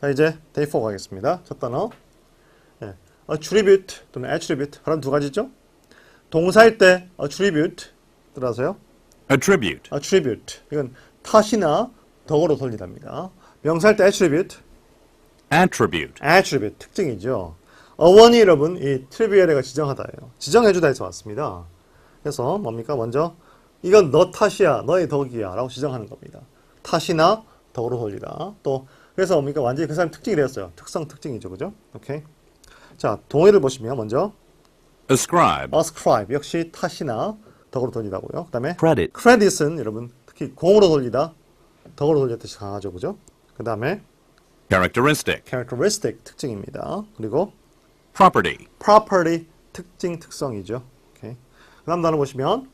자, 이제 day 4 가겠습니다. 첫 단어. 예. attribute 또는 attribute. 바로 두 가지죠. 동사일 때 attribute 들어가세요. attribute, attribute. 이건 탓이나 덕으로 돌리답니다. 명사일 때 attribute. attribute, attribute 특징이죠. 어원이 여러분 이 트리비얼에가 지정하다예요. 지정해주다에서 왔습니다. 그래서 뭡니까? 먼저 이건 너 탓이야, 너의 덕이야 라고 지정하는 겁니다. 탓이나 덕으로 돌리다. 또 그래서 뭡니까? 완전히 그 사람 특징이 되었어요. 특성 특징이죠, 그죠? 오케이. 자 동의를 보시면 먼저 ascribe, ascribe 역시 탓이나 덕으로 돌리다고요. 그다음에 credit, credit은 여러분 특히 공으로 돌리다, 덕으로 뜻이 강하죠, 그죠? 그다음에 characteristic, characteristic 특징입니다. 그리고 property, property 특징 특성이죠. 오케이. 그다음 단어 보시면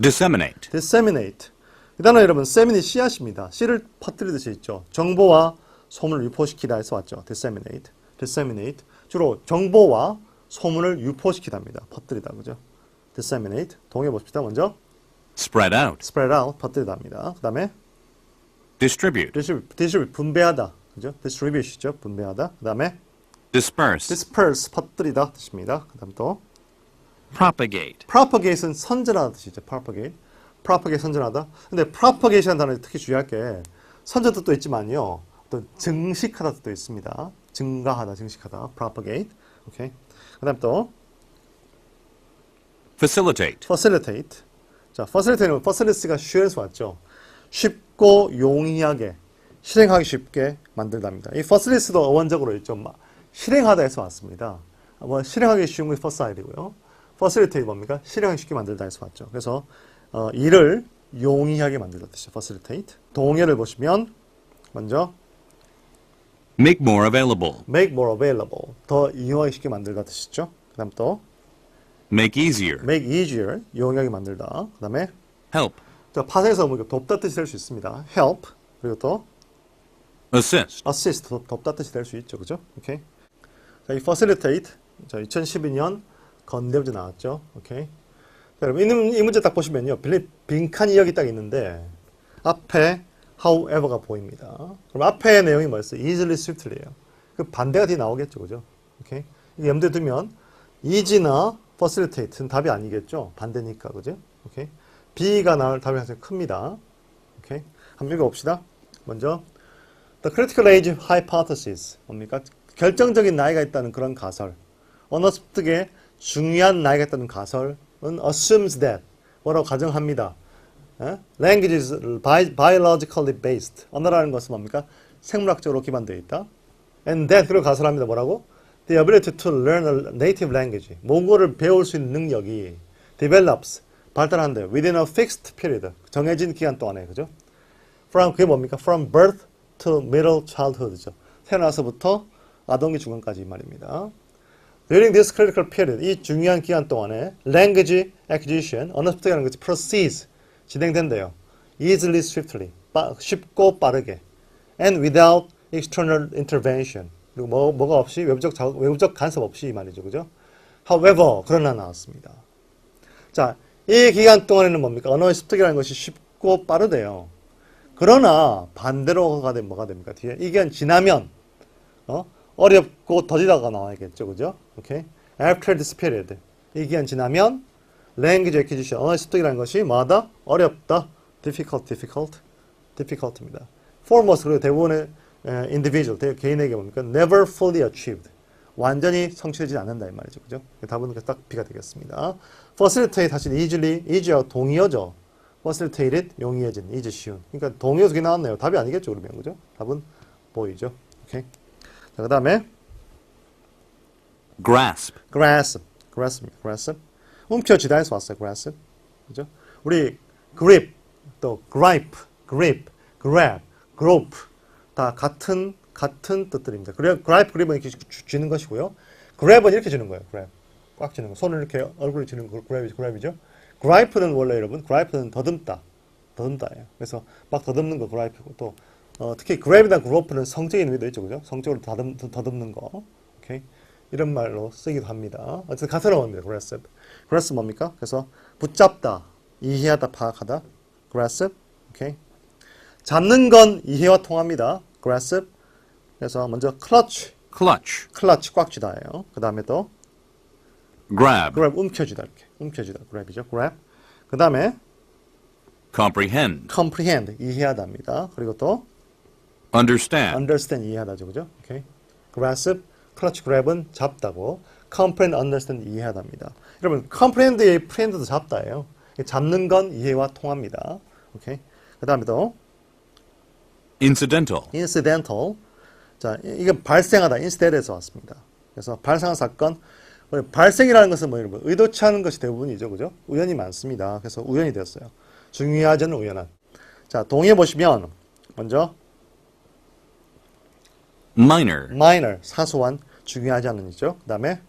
disseminate, disseminate. 이 단어 여러분 세민이 씨앗입니다. 씨를 퍼뜨리듯이 있죠. 정보와 소문을 유포시키다 해서 왔죠. disseminate. disseminate. 주로 정보와 소문을 유포시키답니다. 퍼뜨리다 그죠? disseminate. 동해 봅시다. 먼저 spread out, spread out 퍼뜨리다입니다. 그 다음에 distribute, distribute, distribute 분배하다. 그죠? distribute이죠. 분배하다. 그 다음에 disperse, disperse 퍼뜨리다 뜻입니다. 그 다음 또 propagate, propagate은 선전하다 뜻이죠. propagate. Propagate 선전하다. 근데 propagate라는 단어 특히 주의할 게 선전 뜻도 있지만요. 또 증식하다 뜻도 있습니다. 증가하다, 증식하다. propagate. 오케이. 그다음 또 facilitate, facilitate. 자, facilitate는 facilities가 쉬에서 왔죠. 쉽고 용이하게 실행하기 쉽게 만들답니다. 이 facilities도 어원적으로. 막 실행하다에서 왔습니다. 뭐 실행하기 쉬운 게 facilite이고요. facilitate 뭡니까? 실행하기 쉽게 만들다에서 왔죠. 그래서 어, 일을 용이하게 만들다 뜻이죠. facilitate. 동의를 보시면 먼저 make more available, make more available. 더 이용하기 쉽게 만들다 뜻이죠. 그다음 또 make easier, make easier. 용이하게 만들다. 그다음에 help, 자, 파생에서 뭐 돕다 뜻이 될 수 있습니다. help 그리고 또 assist, assist 돕- 돕다 뜻이 될 수 있죠, 그죠? 오케이. 자, 이 facilitate 자 2012년 건대문제 나왔죠, 오케이. 자, 여러분 이, 문제 딱 보시면요, 빈칸이 여기 딱 있는데 앞에 however가 보입니다. 그럼 앞에 내용이 뭐였어요? easily, swiftly예요. 그 반대가 뒤에 나오겠죠, 그죠? 오케이. 염두에 두면 easy나 facilitate는 답이 아니겠죠, 반대니까, 그죠? 오케이. B가 나올 답이 가장 큽니다. 오케이. 한번 읽어봅시다. 먼저 The critical age hypothesis 뭡니까? 결정적인 나이가 있다는 그런 가설. 언어 습득에 중요한 나이가 있다는 가설은 assumes that 뭐라고 가정합니다. 에? Language is bi- biologically based. 언어라는 것은 뭡니까? 생물학적으로 기반되어 있다. And that 그리고 가설합니다. 뭐라고? The ability to learn a native language. 모국어를 배울 수 있는 능력이 develops 발달한대요. Within a fixed period. 정해진 기간 동안에 그죠? From 그게 뭡니까? From birth to middle childhood죠. 태어나서부터 아동기 중간까지 이 말입니다. During this critical period, 이 중요한 기간 동안에 language acquisition, 언어 습득이라는 것이 proceeds, 진행된대요. easily, swiftly, 빠, 쉽고 빠르게, and without external intervention. 그리고 뭐, 뭐가 없이 외부적, 자, 외부적 간섭 없이 이 말이죠. 그죠? However, 그러나 나왔습니다. 자, 이 기간 동안에는 뭡니까? 언어의 습득이라는 것이 쉽고 빠르대요. 그러나 반대로가 되면 뭐가 됩니까? 뒤에 이 기간 지나면 어? 어렵고 더디다가 나와야겠죠. 그죠? 오케이. After this period. 이 기간 지나면 language acquisition, 언어의 습득이라는 것이 뭐하다? 어렵다. difficult, difficult, difficult입니다. foremost, 그리고 대부분의 에, individual, 대, 개인에게 뭡니까? never fully achieved. 완전히 성취되지 않는다 이 말이죠. 그죠? 답은 딱 B가 되겠습니다. facilitate 사실 easily, easier 동의어죠. facilitated 용이해진, easy 쉬운. 그러니까 동의어 두개 나왔네요. 답이 아니겠죠, 그러면 그죠? 답은 보이죠. 오케이. 자, 그 다음에 grasp, grasp, grasp, grasp. 움켜쥐다에서 왔어요, grasp. 그죠? 우리 grip, 또 gripe, grip, grab, grope 다 같은 같은 뜻들입니다. 그래, gripe, grip은 이렇게 쥐- 쥐는 것이고요. grab은 이렇게 쥐는 거예요. grab, 꽉 쥐는 거. 손을 이렇게 얼굴에 쥐는 거, grab, grab이죠. gripe는 원래 여러분, gripe는 더듬다, 더듬다예요. 그래서 막 더듬는 거 gripe고 또 어, 특히 grab이나 grope는 성적인 의미도 있죠, 그죠? 성적으로 더듬, 더듬는 거. 오케이. 이런 말로 쓰기도 합니다. 어쨌든 가사로워입니다. grasp. grasp 뭡니까? 그래서 붙잡다, 이해하다, 파악하다. grasp. 오케이. 잡는 건 이해와 통합니다. grasp. 그래서 먼저 clutch, clutch, clutch 꽉 쥐다예요. 그 다음에 또 grab, grab 움켜쥐다 이렇게 움켜쥐다 grab이죠. grab. 그 다음에 comprehend, comprehend 이해하다입니다. 그리고 또 understand, understand 이해하다죠, 그죠? 오케이. grasp, clutch, grab은 잡다고, comprehend, understand 이해하다입니다. 여러분, comprehend의 prehend도 잡다예요. 잡는 건 이해와 통합니다. 오케이. 그 다음에 또 incidental, incidental. 자, 이- 이게 발생하다, incident에서 왔습니다. 그래서 발생한 사건, 뭐 발생이라는 것은 뭐 여러분 의도치 않은 것이 대부분이죠, 그죠? 우연이 많습니다. 그래서 우연이 되었어요. 중요하지 않은 우연한. 자, 동의해 보시면 먼저 minor, minor 사소한 중요하지 않은 이죠. 그 다음에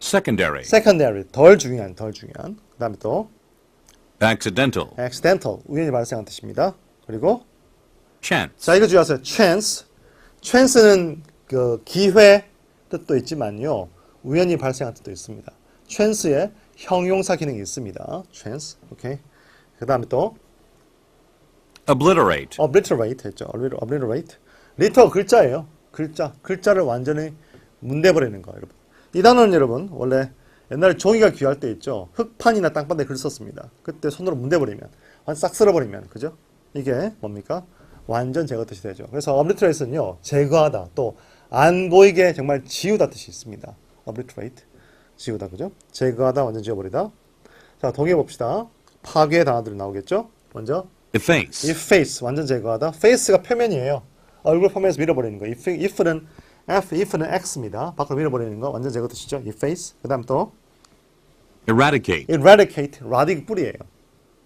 secondary, secondary 덜 중요한 덜 중요한. 그 다음에 또 accidental, accidental 우연히 발생한 뜻입니다. 그리고 chance, 자 이거 주의하세요. chance chance는 그 기회 뜻도 있지만요 우연히 발생한 뜻도 있습니다. chance에 형용사 기능이 있습니다. chance 오케이. 그 다음에 또 obliterate, obliterate 했죠. obliter- obliterate. 리터 글자예요. 글자. 글자를 완전히 문대버리는 거 여러분. 이 단어는 여러분 원래 옛날에 종이가 귀할 때 있죠. 흙판이나 땅바닥에 글 썼습니다. 그때 손으로 문대버리면 싹 쓸어버리면 그죠? 이게 뭡니까? 완전 제거 뜻이 되죠. 그래서 obliterate는요 제거하다 또 안 보이게 정말 지우다 뜻이 있습니다. obliterate 지우다 그죠? 제거하다 완전 지워버리다. 자 동의해 봅시다. 파괴 단어들이 나오겠죠? 먼저 efface, efface 완전 제거하다. face가 표면이에요. 얼굴 표면에서 밀어버리는 거. if, if는 f, if는 x입니다. 밖으로 밀어버리는 거 완전 제거 뜻이죠. efface. 그 다음 또 eradicate, eradicate, radic 뿌리예요.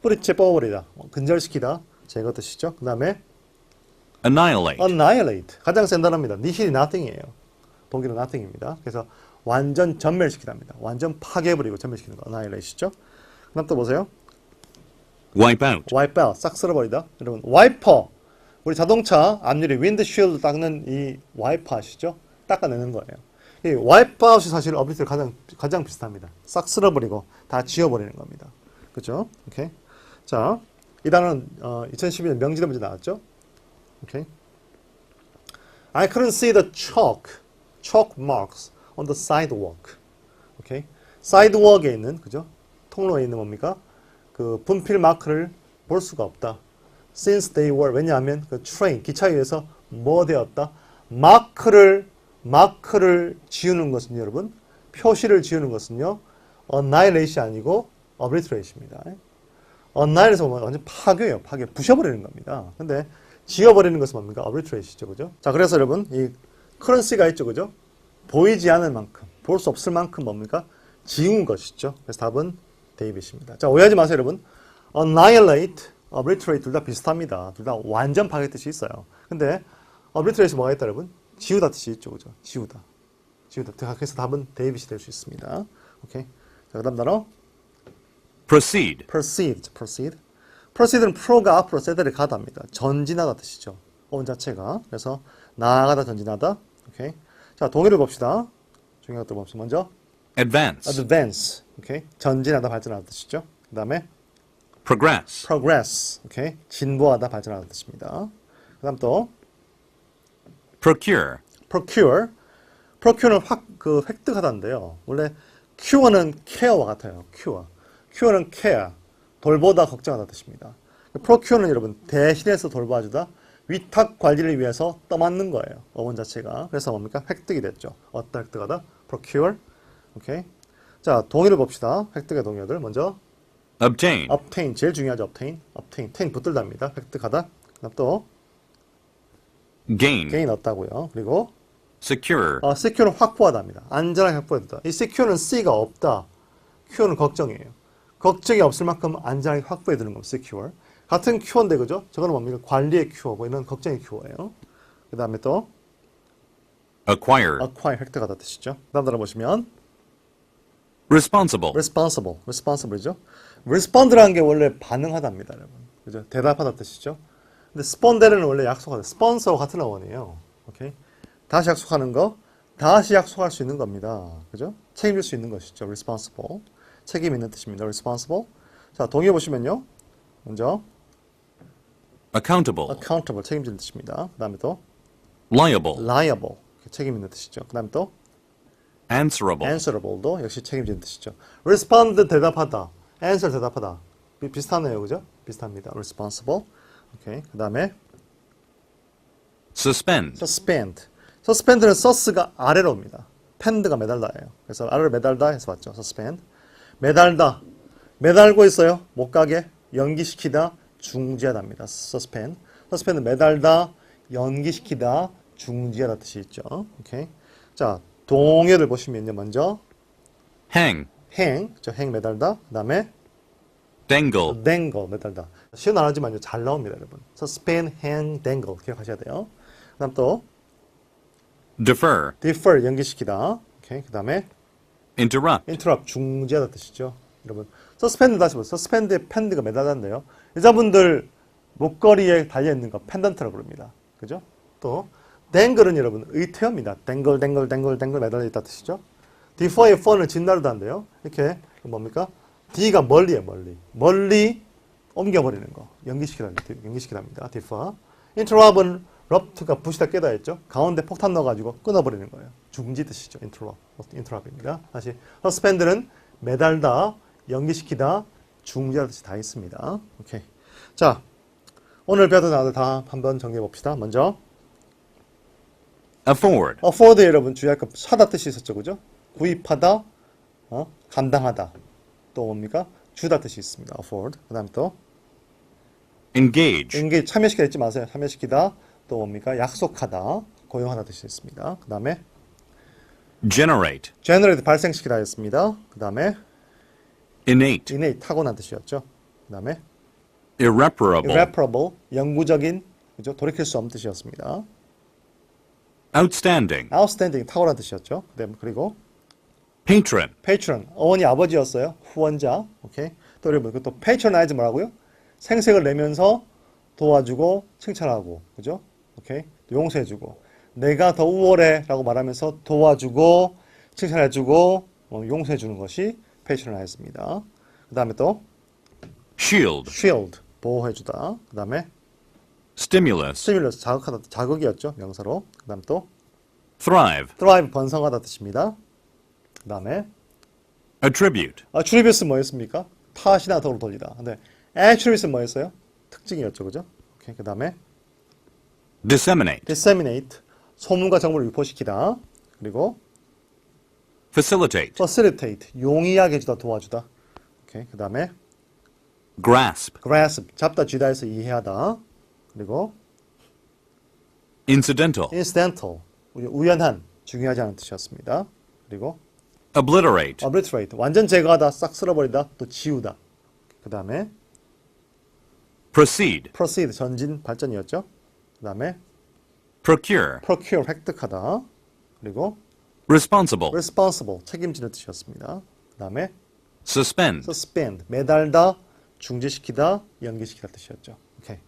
뿌리째 뽑아버리다, 근절시키다, 제거 뜻이죠. 그 다음에 annihilate, annihilate 가장 센 단어입니다. nihil이 nothing이에요. 독일은 nothing입니다. 그래서 완전 전멸시키답니다. 완전 파괴해버리고 전멸시키는 거 annihilate이죠. 그 다음 또 보세요. wipe out, 와이프 아웃, 싹 쓸어버리다. 여러분, 와이퍼. 우리 자동차 앞유리 윈드쉴드 닦는 이 와이퍼 아시죠? 닦아내는 거예요. 이 와이프 아웃이 사실 어비트 가장 가장 비슷합니다. 싹 쓸어버리고 다 지워버리는 겁니다. 그렇죠? 오케이. 자, 이 단어는 어, 2012년 명지대 문제 나왔죠? 오케이. I couldn't see the chalk, chalk marks on the sidewalk. 오케이. sidewalk에 있는 그죠? 통로에 있는 뭡니까? 그 분필 마크를 볼 수가 없다. Since they were 왜냐하면 그 train 기차에 의해서 뭐 되었다. 마크를 마크를 지우는 것은 여러분 표시를 지우는 것은요 annihilation 아니고 obliteration입니다. annihilation 보면 완전 파괴예요. 파괴 부셔버리는 겁니다. 근데 지워버리는 것은 뭡니까? obliteration이죠, 그죠? 자 그래서 여러분 이 currency가 있죠, 그죠? 보이지 않을 만큼 볼 수 없을 만큼 뭡니까? 지운 것이죠. 그래서 답은 데이빗입니다. 자, 오해하지 마세요, 여러분. annihilate, obliterate 둘 다 비슷합니다. 둘 다 완전 파괴 뜻이 있어요. 근데 obliterate 뭐가 있다, 여러분? 지우다 뜻이 있죠, 그죠? 지우다. 지우다. 그래서 답은 데이빗이 될 수 있습니다. 오케이. 자, 그 다음 단어 proceed, proceed, proceed. proceed는 pro가 앞으로 세대를 가다입니다. 전진하다 뜻이죠. 어원 자체가. 그래서 나아가다, 전진하다. 오케이. 자, 동의를 봅시다. 중요한 것들 봅시다. 먼저 advance, advance, 오케이, 전진하다, 발전하다 뜻이죠. 그 다음에 progress, progress, 오케이, 진보하다, 발전하다 뜻입니다. 그다음 또 procure, procure, procure는 확 그 획득하다인데요. 원래 cure는 care와 같아요. cure, cure는 care, 돌보다, 걱정하다 뜻입니다. procure는 여러분 대신해서 돌봐주다, 위탁 관리를 위해서 떠맡는 거예요. 어원 자체가. 그래서 뭡니까? 획득이 됐죠. 어디다 획득하다? procure, 오케이. 자, 동의를 봅시다. 획득의 동의어들 먼저 obtain, obtain 제일 중요하죠. obtain, obtain, obtain 붙들답니다. 획득하다. 그다음 또 gain, gain 얻다고요. 그리고 secure, 어, secure는 확보하다입니다. 안전하게 확보해두다. 이 secure는 C가 없다. Q는 걱정이에요. 걱정이 없을 만큼 안전하게 확보해 두는 겁니다. secure. 같은 Q인데 그죠? 저거는 뭡니까? 관리의 Q, 뭐 이런 걱정의 Q예요. 그 다음에 또 acquire, acquire 획득하다 뜻이죠. 다음 단어 보시면 responsible, responsible, responsible이죠. respond라는 게 원래 반응하다입니다, 여러분. 그죠? 대답하다 뜻이죠. 근데 스폰데르는 원래 약속하다. 스폰서와 같은 어원이에요. 오케이? 다시 약속하는 거, 다시 약속할 수 있는 겁니다. 그죠? 책임질 수 있는 것이죠. responsible. 책임 있는 뜻입니다. responsible. 자, 동의해 보시면요. 먼저 accountable, accountable 책임지는 뜻입니다. 그다음에 또 liable, liable 책임 있는 뜻이죠. 그다음에 또 answerable, answerable도 역시 책임지는 뜻이죠. respond 대답하다, answer 대답하다 비, 비슷하네요, 그죠? 비슷합니다. responsible. 오케이. 그다음에 suspend, suspend. suspend는 서스가 아래로 옵니다. 펜드가 매달다예요. 그래서 아래로 매달다 해서 왔죠. suspend. 매달다. 매달고 있어요. 못 가게 연기시키다, 중지하다입니다. suspend. suspend 매달다, 연기시키다, 중지하다 뜻이 있죠. 오케이. 자, 동요를 보시면요. 먼저 hang, 행, 저 행 매달다. 그다음에 dangle, dangle 매달다. 쉬운 안 하지만요. 잘 나옵니다, 여러분. suspend, hang, dangle 기억하셔야 돼요. 그다음 또 defer, defer 연기시키다. 오케이. 그다음에 interrupt, interrupt 중지하다 뜻이죠. 여러분. suspend 다시 보세요. suspend에 펜드가 매달렸는데요. 여자분들 목걸이에 달려 있는 거 펜던트라고 부릅니다. 그죠? 또 dangle은 여러분 의태어입니다. dangle dangle dangle dangle 매달려 있다 뜻이죠. defer의 fun을 진다르다인데요. 이렇게 뭡니까? D가 멀리에 멀리. 멀리 옮겨버리는 거. 연기시키다, 연기시키답니다. defer. interrupt은 rupt가 부시다 깨다 했죠. 가운데 폭탄 넣어가지고 끊어버리는 거예요. 중지 뜻이죠. interrupt. interrupt입니다. 다시 suspend는 매달다, 연기시키다, 중지하다 뜻이 다 있습니다. 오케이. 자, 오늘 배웠던 단어들 다 한번 정리해 봅시다. 먼저 afford, afford 여러분 주의할 거 사다 뜻이 있었죠, 그죠? 구입하다, 어? 감당하다. 또 뭡니까? 주다 뜻이 있습니다. afford. 그 다음 또 engage, engage 참여시키다 잊지 마세요. 참여시키다. 또 뭡니까? 약속하다, 고용하다 뜻이 있습니다. 그 다음에 generate, generate 발생시키다 했습니다. 그 다음에 innate, innate 타고난 뜻이었죠. 그 다음에 irreparable, irreparable 영구적인 그죠? 돌이킬 수 없는 뜻이었습니다. Outstanding, outstanding 탁월한 뜻이었죠. 그다음 그리고 patron, patron 어머니 아버지였어요. 후원자. 오케이. 또 여러분 그또 patronize 뭐라고요? 생색을 내면서 도와주고 칭찬하고 그죠? 오케이. 또 용서해주고 내가 더 우월해라고 말하면서 도와주고 칭찬해주고 어, 용서해주는 것이 patronize입니다. 그 다음에 또 shield, shield 보호해주다. 그 다음에 stimulus, stimulus 자극하다 자극이었죠 명사로. 그다음 또 thrive, thrive 번성하다 뜻입니다. 그다음에 attribute, attribute's 뭐였습니까? 탓이나 덕으로 돌리다. 근데 attribute's 뭐였어요? 특징이었죠, 그죠? 오케이. 그다음에 disseminate, disseminate 소문과 정보를 유포시키다. 그리고 facilitate, facilitate 용이하게 해주다 도와주다. 오케이. 그다음에 grasp, grasp 잡다 쥐다 해서 이해하다. 그리고 incidental, incidental 우- 우연한 중요하지 않은 뜻이었습니다. 그리고 obliterate, obliterate 완전 제거하다 싹 쓸어버리다 또 지우다. 그다음에 proceed, proceed 전진 발전이었죠. 그다음에 procure, procure 획득하다. 그리고 responsible, responsible 책임지는 뜻이었습니다. 그다음에 suspend, suspend 매달다, 중지시키다, 연기시키다 뜻이었죠. 오케이.